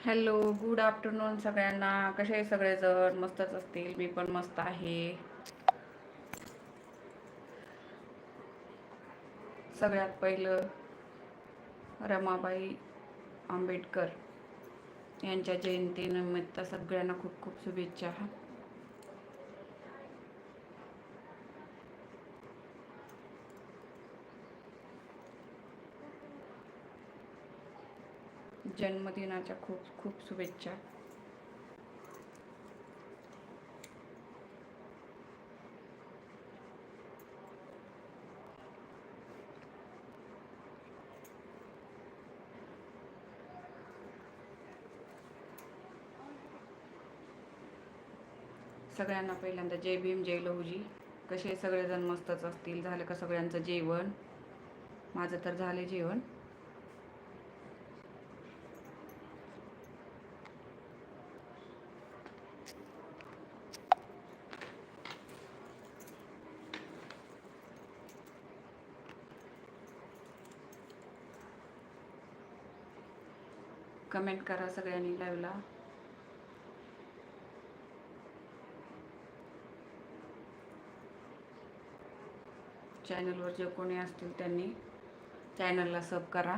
Hello good afternoon सगळ्यांना. कसे आहे सगळेजण? मस्तच असतील. मी पण मस्त आहे. सगळ्यात पहिलं रमाबाई आंबेडकर यांच्या जयंतीनिमित्त सगळ्यांना खूप खूप शुभेच्छा. जन्मदिनाच्या खूप खूप शुभेच्छा. सगळ्यांना पहिल्यांदा जय भीम जय लहूजी. कसे सगळेजण मस्तच असतील झालं का सगळ्यांचं जेवण? माझं तर झालं जेवण. कमेंट करा सगळ्यांनी लाईव्हला चॅनलवर जे कोणी असतील त्यांनी चॅनलला सब करा.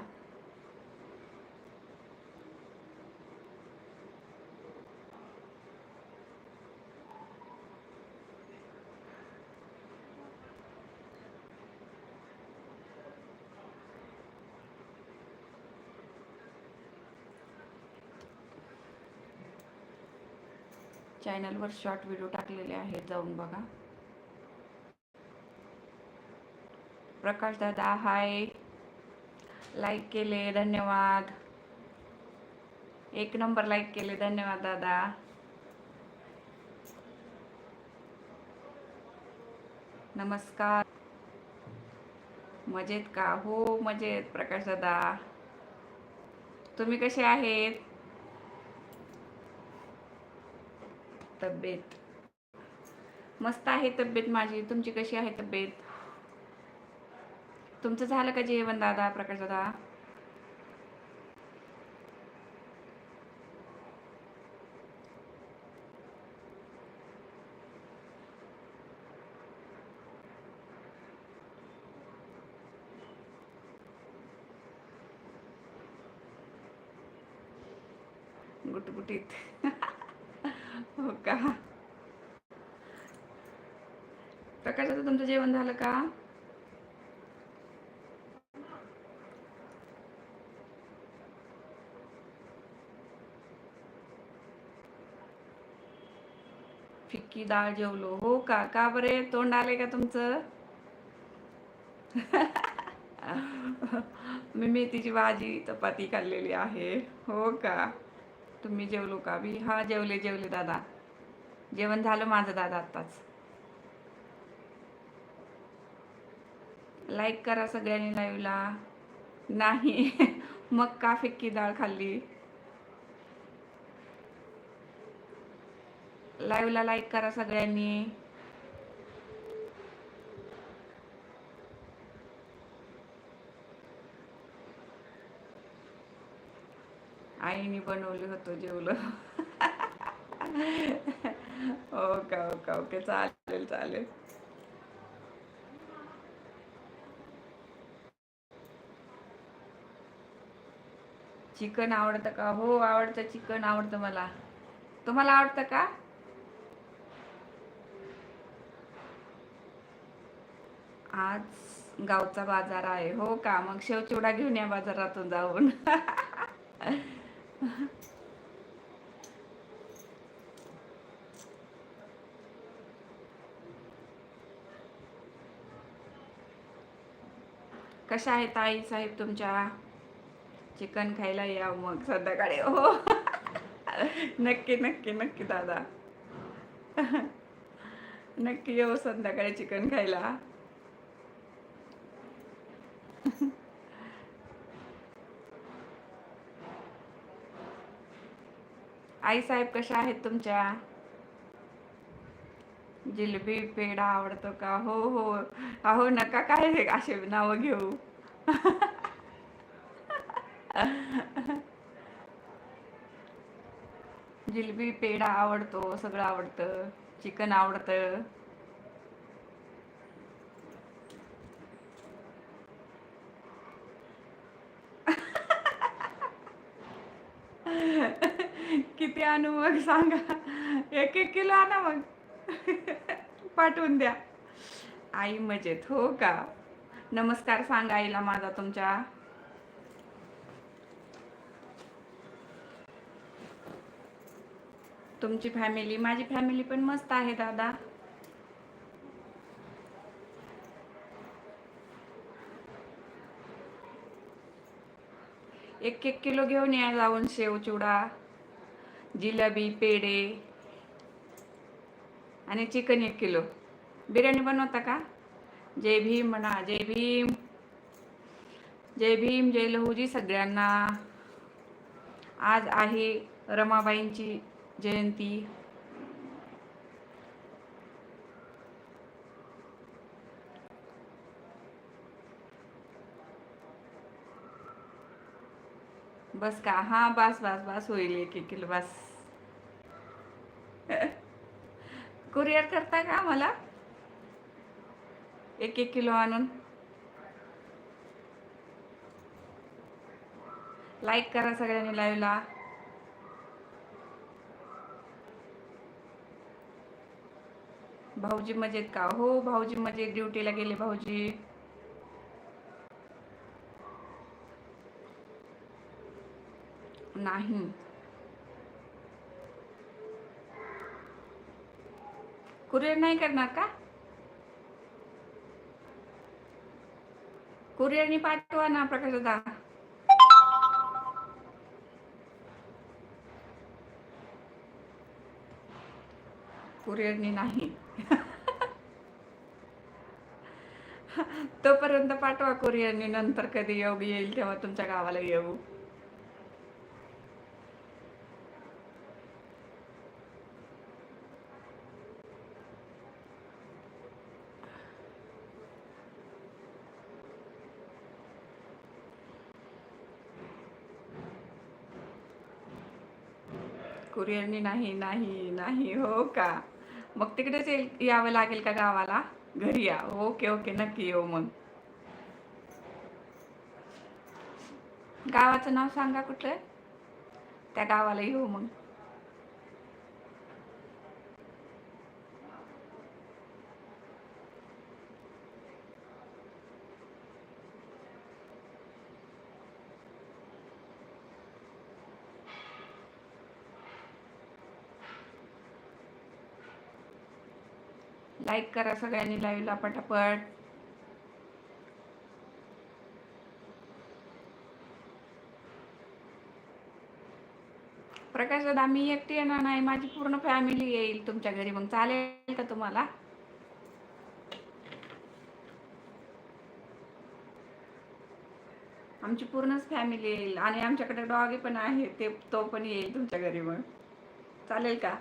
चॅनलवर शॉर्ट व्हिडिओ टाकलेले आहेत जाऊन बघा. प्रकाश दादा हाय. लाईक केले धन्यवाद. एक नंबर लाईक केले धन्यवाद दादा. नमस्कार. मजेत का? हो मजेत प्रकाश दादा. तुम्ही कसे आहेत? तब्येत? मस्त आहे तब्येत माझी. तुमची कशी आहे तब्येत? तुमचं झालं का जेवण दादा प्रकाश दादा? गुटगुटीत हो का प्रकाश दादा तुमचं जेवण झालं का? फिक्की डाळ जेवलो. हो का? का बरे? तोंड आले का तुमचं? मी मेथीची भाजी चपाती खाल्लेली आहे. हो का? तुम्ही जेवलो का? मी हा जेवले जेवले दादा. जेवण झालं माझं दादा आत्ताच. लाईक करा सगळ्यांनी लाईव्हला नाही. मग का फिक्की डाळ खाल्ली? लाईव्हला लाईक करा सगळ्यांनी. आईने बनवलं होतं जेवलं. ओके ओके ओके चालेल चालेल. चिकन आवडतं का? हो आवडतं. चिकन आवडतं मला. तुम्हाला आवडतं का? आज गावचा बाजार आहे. हो का? मग शेवचिवडा घेऊन या बाजारातून जाऊन. कशा आहेत आई साहेब तुमच्या? चिकन खायला या मग संध्याकाळी. हो. नक्की नक्की नक्की दादा. नक्की येऊ संध्याकाळी चिकन खायला. आई साहेब कशा आहेत तुमच्या? जिलेबी पेढा आवडतो का? हो हो. अहो नका काय असे नावं घेऊ. जिलेबी पेढा आवडतो सगळं आवडतं. चिकन आवडतं. किती आणू मग सांगा? एक एक किलो आणा मग. पाठवून द्या. आई मजेत हो का? नमस्कार सांगा आईला माझा तुमच्या. तुमची फॅमिली माझी फॅमिली पण मस्त आहे दादा. एक एक किलो घेऊन या जाऊन शेव चिवडा जिलेबी पेढे आणि चिकन एक किलो. बिर्याणी बनवता का? जय भीम म्हणा जय भीम. जय भीम जय लहूजी सगळ्यांना. आज आहे रमाबाईंची जयंती. बस का? हा बस बस बस होईल एक एक किलो बस. कुरिअर करता का मला एक एक किलो आणून. लाईक करा सगळ्यांनी लाईव्हला भाऊजी मजेत का? हो भाऊजी मजेत. ड्युटीला गेले भाऊजी. नाही. कुरिअर नाही करणार का? कुरिअरनी पाठवा ना प्रकाश दादा. कुरिअरनी नाही. तोपर्यंत पाठवा कुरिअरनी नंतर कधी योग येईल तेव्हा तुमच्या गावाला येऊ. कुरिअरनी नाही नाही नाही हो का? मग तिकडेच येईल- यावं लागेल का गावाला? घरी या. Okay okay. नक्की येऊ मग. गावाचं नाव सांगा कुठलं? त्या गावाला येऊ मग. लाईक करा सगळ्यांनी लाईव्हला पटापट. प्रकाश दादा मी एकटी येणार नाही माझी पूर्ण फॅमिली येईल तुमच्या घरी मग चालेल का तुम्हाला? आमची पूर्णच फॅमिली येईल आणि आमच्याकडे डॉगी पण आहे ते तो पण येईल तुमच्या घरी मग. चालेल का?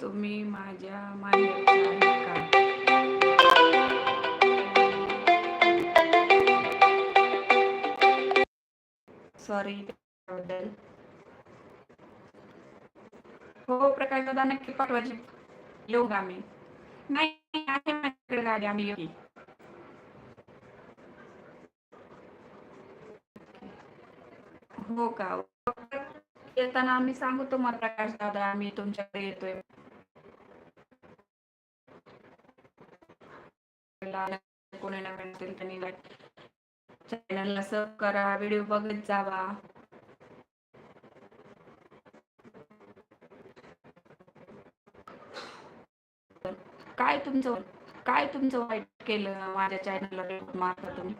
तुम्ही माझ्या माहेरच्या आहे का सॉरी त्याबद्दल हो प्रकाश दादा नक्की पाठवायची येऊ का आम्ही नाही आहे माझ्याकडे गाडी आम्ही येऊ की. हो का येताना आम्ही सांगू तुम्हाला प्रकाश दादा आम्ही तुमच्याकडे येतोय कोणी नवीन असेल त्यांनी चॅनलला सब करा व्हिडिओ बघत जावा काय तुमचं काय तुमचं वाईट केलं? माझ्या चॅनलला रिपोर्ट मारता तुम्ही?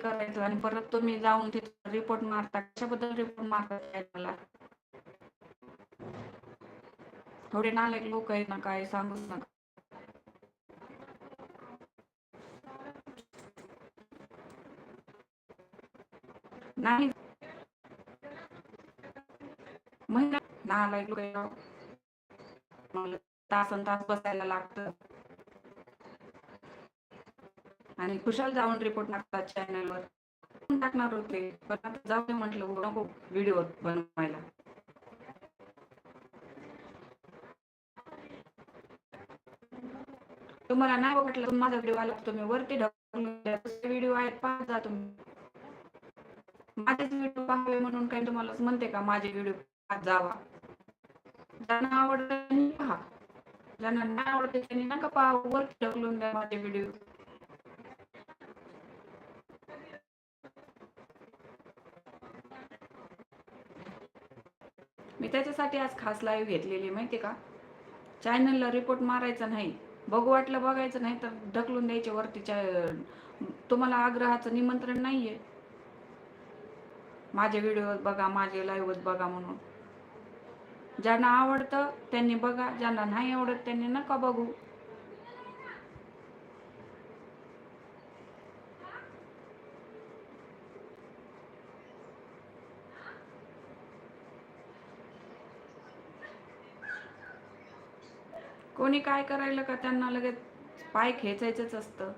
करायचं आणि परत तुम्ही जाऊन तिथे रिपोर्ट मारता कशाबद्दल रिपोर्ट मारता चॅनलला थोडे नालायक लोक आहेत ना काय सांगूच नका. नाही. महिला नालायक लोक तासन तास बसायला लागतं. आणि खुशाल जाऊन रिपोर्ट टाकतात चॅनलवर टाकणार होते? पण आता जाऊ म्हटलं नको व्हिडिओ बनवायला. तुम्हाला नाही वाटलं तर माझा व्हिडिओ आला तुम्ही वरती ढकल व्हिडिओ आहेत पाहत जा तुम्ही. माझेच व्हिडिओ पाहावे म्हणून काही तुम्हाला म्हणते का? माझे व्हिडिओ जावा. ज्यांना आवडत त्यांनी पहा. ज्यांना नाही आवडते त्यांनी नका पहा. वर ढकलून द्या माझे व्हिडिओ मी त्याच्यासाठी आज खास लाईव्ह घेतलेली माहिती का? चॅनलला रिपोर्ट मारायचा नाही. बघू वाटलं बघायचं नाही तर ढकलून द्यायचे वरती तुम्हाला आग्रहाचं निमंत्रण नाहीये. माझे व्हिडिओ बघा माझे लाईव्ह बघा म्हणून. ज्यांना आवडतं त्यांनी बघा ज्यांना नाही आवडत त्यांनी नका बघू. कोणी काय करायला का त्यांना लगेच पाय खेचायचंच असतं?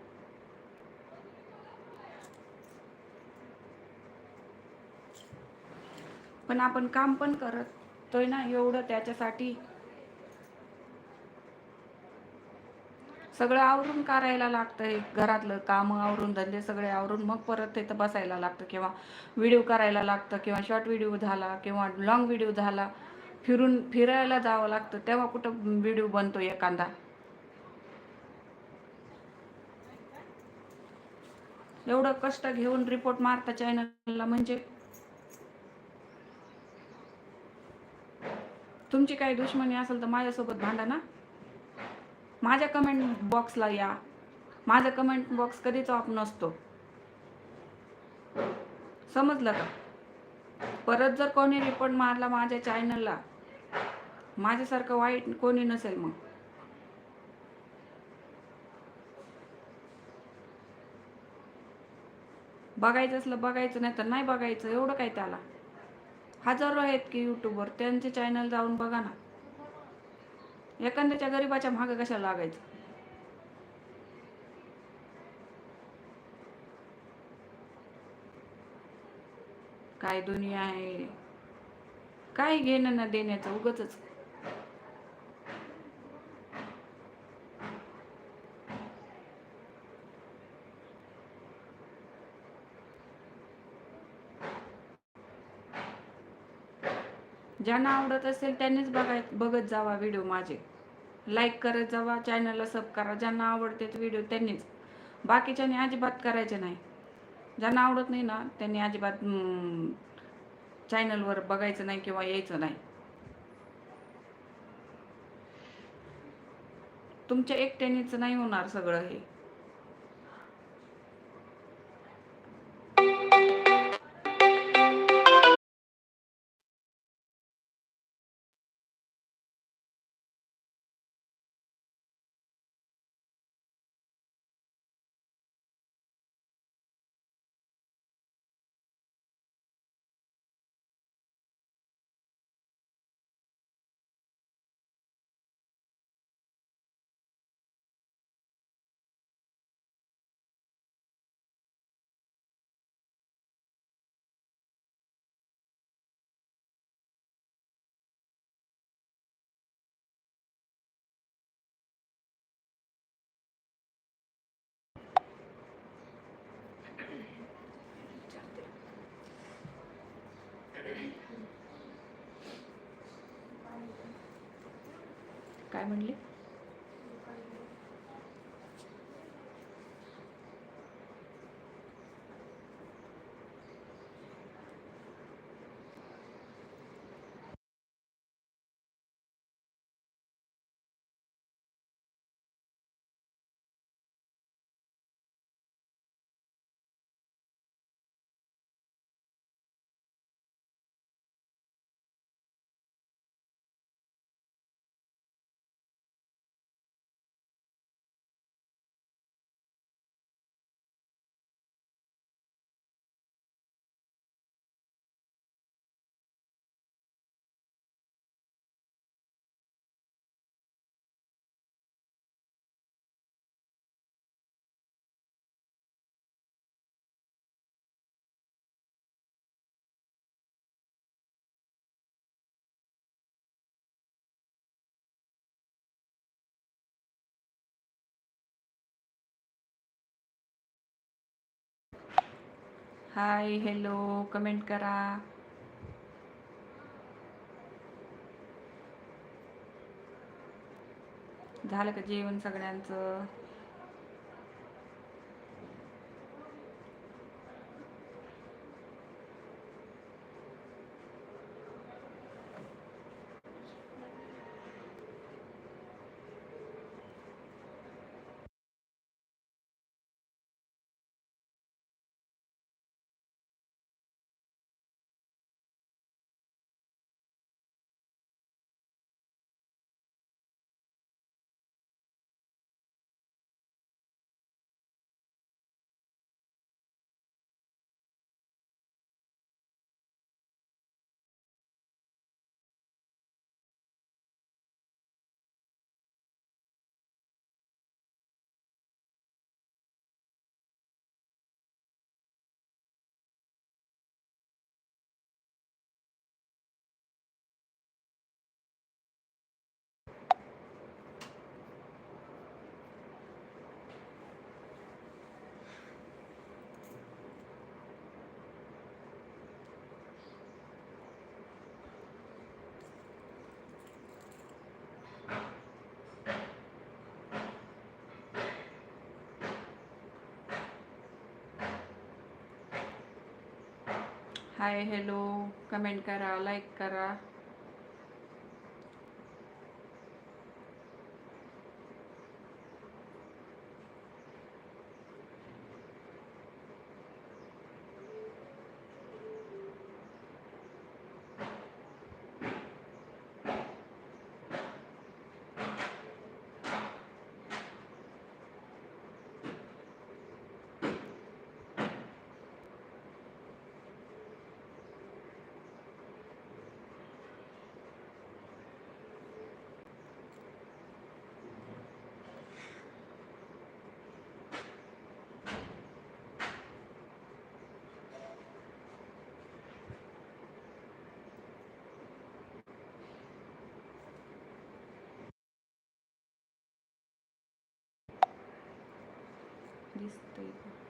पण आपण काम पण करतोय ना एवढं त्याच्यासाठी. सगळं आवरून करायला लागतंय घरातलं काम आवरून धंदे सगळे आवरून मग परत तिथं बसायला लागतं किंवा व्हिडिओ करायला लागतं किंवा शॉर्ट व्हिडिओ झाला किंवा लॉंग व्हिडिओ झाला फिरून फिरायला जावं लागतं तेव्हा कुठं व्हिडिओ बनतो एखादा. एवढं कष्ट घेऊन रिपोर्ट मारता चॅनलला म्हणजे तुमची काही दुश्मनी असेल तर माझ्यासोबत भांडा ना. माझ्या कमेंट बॉक्सला या. माझा कमेंट बॉक्स कधीच ऑफ नसतो. समजलं का? परत जर कोणी रिपोर्ट मारला माझ्या चॅनलला माझ्यासारखं वाईट कोणी नसेल मग. बघायचं असलं बघायचं नाही तर नाही बघायचं एवढं काय त्याला? हजारो आहेत की यूट्यूबवर त्यांचे चॅनल जाऊन बघा ना. एखाद्याच्या गरीबाच्या मागे कशा लागायचं? काय दुनिया आहे? काय घेणं ना देण्याचं? उगच ज्यांना आवडत असेल त्यांनीच बघाय बघत जावा व्हिडिओ माझे. लाईक करत जावा चॅनलला सब करा. ज्यांना आवडते व्हिडिओ त्यांनीच. बाकीच्यांनी अजिबात करायचे नाही. ज्यांना आवडत नाही ना त्यांनी अजिबात चॅनलवर बघायचं नाही किंवा यायचं नाही. तुमच्या एकट्यानेच नाही होणार सगळं हे. काय म्हणले? हाय हॅलो कमेंट करा. झालं का जेवण सगळ्यांचं? हाय हॅलो कमेंट करा लाईक करा. दिसतंय.